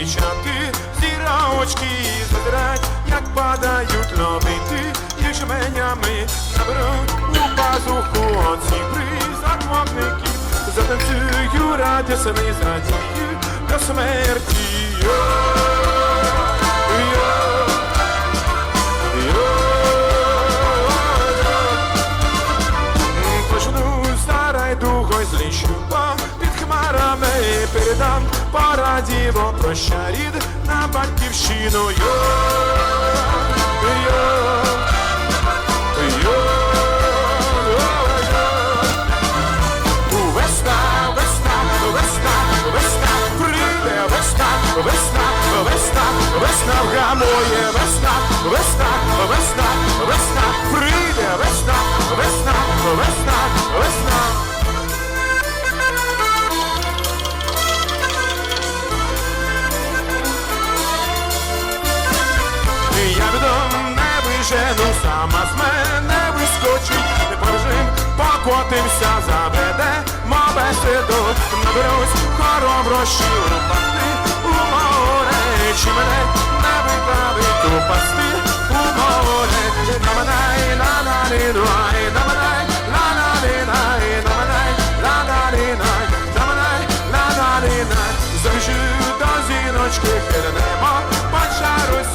Зустрічати, зірочки задрать, як падають ловити, їх жменями наберуть у пазуху оці при вогників, затанцюю радісний зрадію передам порадіво проща рід на батьківщину. Весна, весна, весна, весна, весна, весна, вгамує весна, весна, вона з мене вискочить, не жим покотимся, заведе бесіду. Наберусь хором розчину пасти у море, чи мене не виправить у пасти у море, на мене, на на ліну, на мене. Завжди до зіночки, хиленемо, почарусь